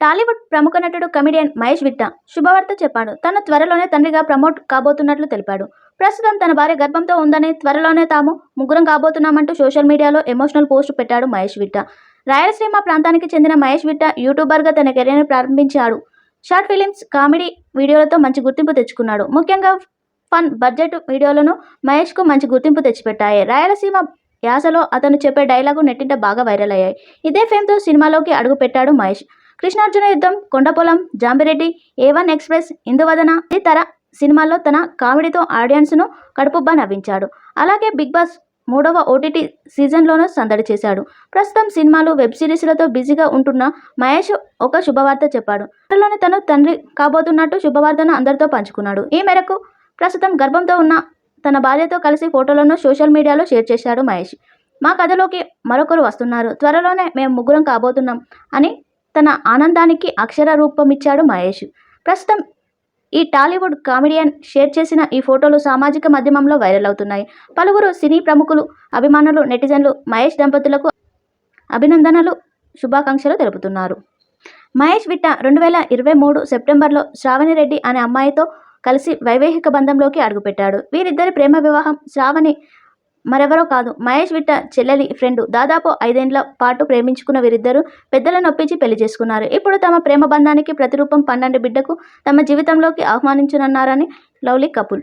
టాలీవుడ్ ప్రముఖ నటుడు కమెడియన్ మహేష్ విట్ట శుభవార్త చెప్పాడు. తన త్వరలోనే తండ్రిగా ప్రమోట్ కాబోతున్నట్లు తెలిపాడు. ప్రస్తుతం తన భార్య గర్భంతో ఉందని త్వరలోనే తాము ముగ్గురం కాబోతున్నామంటూ సోషల్ మీడియాలో ఎమోషనల్ పోస్ట్ పెట్టాడు మహేష్ విట్ట రాయలసీమ ప్రాంతానికి చెందిన మహేష్ విట్ట యూట్యూబర్గా తన కెరీర్ని ప్రారంభించాడు. షార్ట్ ఫిలిమ్స్ కామెడీ వీడియోలతో మంచి గుర్తింపు తెచ్చుకున్నాడు. ముఖ్యంగా ఫన్ బడ్జెట్ వీడియోలను మహేష్కు మంచి గుర్తింపు తెచ్చిపెట్టాయి. రాయలసీమ యాసలో అతను చెప్పే డైలాగు నెట్టింట బాగా వైరల్ అయ్యాయి. ఇదే ఫేమ్తో సినిమాలోకి అడుగు పెట్టాడు Mahesh. Krishnarjuna Yuddham Kondapolam Zombie Reddy A one express Induvadana తదితర సినిమాల్లో తన కామెడీతో ఆడియన్స్ను కడుపుబ్బా నవ్వించాడు. అలాగే బిగ్ బాస్ మూడవ ఓటీటీ సీజన్లోనూ సందడి చేశాడు. ప్రస్తుతం సినిమాలు వెబ్ సిరీస్లతో బిజీగా ఉంటున్న మహేష్ ఒక శుభవార్త చెప్పాడు. త్వరలోనే తను తండ్రి కాబోతున్నట్టు శుభవార్తను అందరితో పంచుకున్నాడు. ఈ మేరకు ప్రస్తుతం గర్భంతో ఉన్న తన భార్యతో కలిసి ఫోటోలను సోషల్ మీడియాలో షేర్ చేశాడు మహేష్. మా కథలోకి మరొకరు వస్తున్నారు. త్వరలోనే మేము ముగ్గురం కాబోతున్నాం అని తన ఆనందానికి అక్షర రూపమిచ్చాడు మహేష్. ప్రస్తుతం ఈ టాలీవుడ్ కామెడియన్ షేర్ చేసిన ఈ ఫోటోలు సామాజిక మాధ్యమంలో వైరల్ అవుతున్నాయి. పలువురు సినీ ప్రముఖులు అభిమానులు నెటిజన్లు మహేష్ దంపతులకు అభినందనలు శుభాకాంక్షలు తెలుపుతున్నారు. మహేష్ విట్ట రెండు వేల ఇరవై మూడు సెప్టెంబర్లో శ్రావణి రెడ్డి అనే అమ్మాయితో కలిసి వైవాహిక బంధంలోకి అడుగుపెట్టాడు. వీరిద్దరి ప్రేమ వివాహం శ్రావణి మరెవరో కాదు. మహేష్ విట్ట చెల్లెలి ఫ్రెండ్ దాదాపు ఐదేండ్ల పాటు ప్రేమించుకున్న వీరిద్దరూ పెద్దలను నొప్పించి పెళ్ళి చేసుకున్నారు. ఇప్పుడు తమ ప్రేమ బంధానికి ప్రతిరూపం పన్నెండు బిడ్డకు తమ జీవితంలోకి ఆహ్వానించనున్నారని లవ్లీ కపుల్